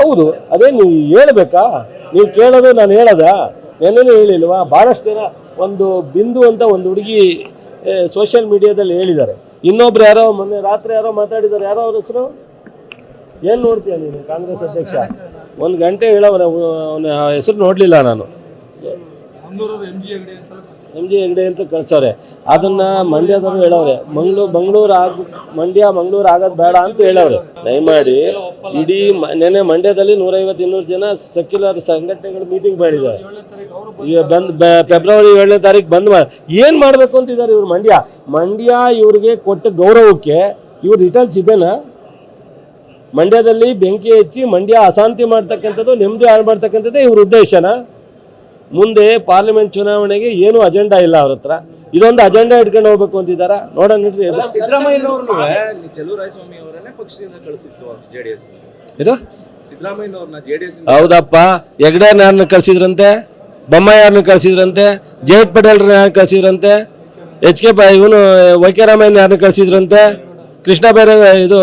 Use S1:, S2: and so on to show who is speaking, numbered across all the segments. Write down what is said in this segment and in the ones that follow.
S1: ಹೌದು ಅದೇ ನೀವು ಹೇಳ್ಬೇಕಾ? ನೀವು ಕೇಳೋದು ನಾನು ಹೇಳದ? ನೆನ್ನೆನೂ ಹೇಳಿಲ್ವಾ? ಭಾಳಷ್ಟು ಜನ ಒಂದು ಬಿಂದು ಅಂತ ಒಂದು ಹುಡುಗಿ ಸೋಷಿಯಲ್ ಮೀಡಿಯಾದಲ್ಲಿ ಹೇಳಿದ್ದಾರೆ. ಇನ್ನೊಬ್ರು ಯಾರೋ ಮೊನ್ನೆ ರಾತ್ರಿ ಯಾರೋ ಮಾತಾಡಿದ್ದಾರೆ. ಯಾರೋ ಅವ್ರ ಹೆಸರು? ಏನು ನೋಡ್ತೀಯ ನೀನು ಕಾಂಗ್ರೆಸ್ ಅಧ್ಯಕ್ಷ? ಒಂದು ಗಂಟೆ ಹೇಳ ಅವನ ಹೆಸರು ನೋಡಲಿಲ್ಲ ನಾನು. ಎಂ ಜಿ ಹೆಗ್ಡೆ ಅಂತ ಕಳ್ಸವ್ರೆ. ಅದನ್ನ ಮಂಡ್ಯದವರು ಹೇಳವ್ರೆ. ಮಂಗ್ಳೂರು ಮಂಗಳೂರು ಆಗ, ಮಂಡ್ಯ, ಮಂಗ್ಳೂರ್ ಆಗದ್ ಬೇಡ ಅಂತ ಹೇಳವ್ರೆ. ದಯಮಾಡಿ ಇಡೀ ನೆನೆ ಮಂಡ್ಯದಲ್ಲಿ ನೂರೈವತ್ತು ಇನ್ನೂರು ಜನ ಸೆಕ್ಯುಲರ್ ಸಂಘಟನೆಗಳು ಮೀಟಿಂಗ್ ಮಾಡಿದ್ದಾರೆ. ಈಗ ಬಂದ್ ಫೆಬ್ರವರಿ ಏಳನೇ ತಾರೀಕು ಬಂದ್ ಮಾಡಿ, ಏನು ಮಾಡಬೇಕು ಅಂತಿದ್ದಾರೆ ಇವ್ರು ಮಂಡ್ಯ? ಮಂಡ್ಯ ಇವ್ರಿಗೆ ಕೊಟ್ಟ ಗೌರವಕ್ಕೆ ಇವ್ರು ರಿಟರ್ನ್ಸ್ ಇದೆನಾ? ಮಂಡ್ಯದಲ್ಲಿ ಬೆಂಕಿ ಹೆಚ್ಚಿ ಮಂಡ್ಯ ಅಶಾಂತಿ ಮಾಡ್ತಕ್ಕಂಥದ್ದು, ನೆಮ್ಮದಿ ಹಾಳು ಮಾಡ್ತಕ್ಕಂಥದ್ದೇ ಇವ್ರ ಉದ್ದೇಶನ? ಮುಂದೆ ಪಾರ್ಲಿಮೆಂಟ್ ಚುನಾವಣೆಗೆ ಏನು ಅಜೆಂಡಾ ಇಲ್ಲ ಅವ್ರ ಹತ್ರ. ಇದೊಂದು ಅಜೆಂಡಾ ಇಟ್ಕೊಂಡು ಹೋಗ್ಬೇಕು ಅಂತಿದಾರ ನೋಡೋಣ ಹೌದಪ್ಪ. ಹೆಗ್ಡೆ ಯಾರನ್ನ ಕಳ್ಸಿದ್ರಂತೆ? ಬೊಮ್ಮ ಯಾರನ್ನ ಕಳ್ಸಿದ್ರಂತೆ? ಜಯ ಪಟೇಲ್ರನ್ನ ಯಾರು ಕಳ್ಸಿದ್ರಂತೆ? ಎಚ್ ಕೆ ಇವನು ವೈ ಕೆ ರಾಮಯ್ಯನ ಯಾರನ್ನ ಕಳ್ಸಿದ್ರಂತೆ? ಕೃಷ್ಣ ಬೈರ ಇದು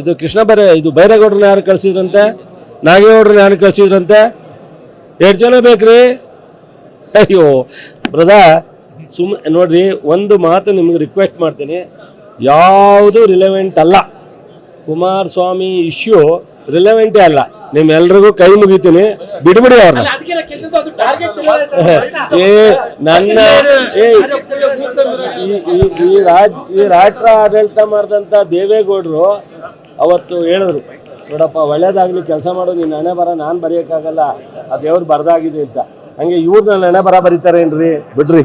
S1: ಇದು ಕೃಷ್ಣ ಬೈರ ಇದು ಬೈರೇಗೌಡ್ರನ್ನ ಯಾರು ಕಳ್ಸಿದ್ರಂತೆ? ನಾಗೇಗೌಡ್ರನ್ನ ಯಾರು ಕಳ್ಸಿದ್ರಂತೆ? ಎಷ್ಟು ಜನ ಬೇಕ್ರಿ? ಅಯ್ಯೋ, ಬ್ರದಾ, ಸುಮ್ ನೋಡ್ರಿ, ಒಂದು ಮಾತು ನಿಮ್ಗೆ ರಿಕ್ವೆಸ್ಟ್ ಮಾಡ್ತೀನಿ. ಯಾವುದು ರಿಲೆವೆಂಟ್ ಅಲ್ಲ. ಕುಮಾರಸ್ವಾಮಿ ಇಶ್ಯೂ ರಿಲೆವೆಂಟೇ ಅಲ್ಲ. ನಿಮ್ಮೆಲ್ರಿಗೂ ಕೈ ಮುಗಿತೀನಿ. ಬಿಡ್ಬಿಡಿ ಅವ್ರ ಏ, ನನ್ನ, ಏ, ಈ- ಈ ರಾಷ್ಟ್ರ ಆಡಳಿತ ಮಾಡಿದಂಥ ದೇವೇಗೌಡರು ಅವತ್ತು ಹೇಳಿದ್ರು. ನೋಡಪ್ಪ, ಒಳ್ಳೇದಾಗಲಿ, ಕೆಲಸ ಮಾಡೋ, ನೀನು ಹಣೆ ಬರ, ನಾನು ಬರೆಯೋಕ್ಕಾಗಲ್ಲ, ಆ ದೇವ್ರು ಬರ್ದಾಗಿದೆ ಅಂತ. ಹಂಗೆ ಇವ್ರನ್ನ ಹಣೆ ಬರ ಬರೀತಾರೇನ್ರಿ? ಬಿಡ್ರಿ.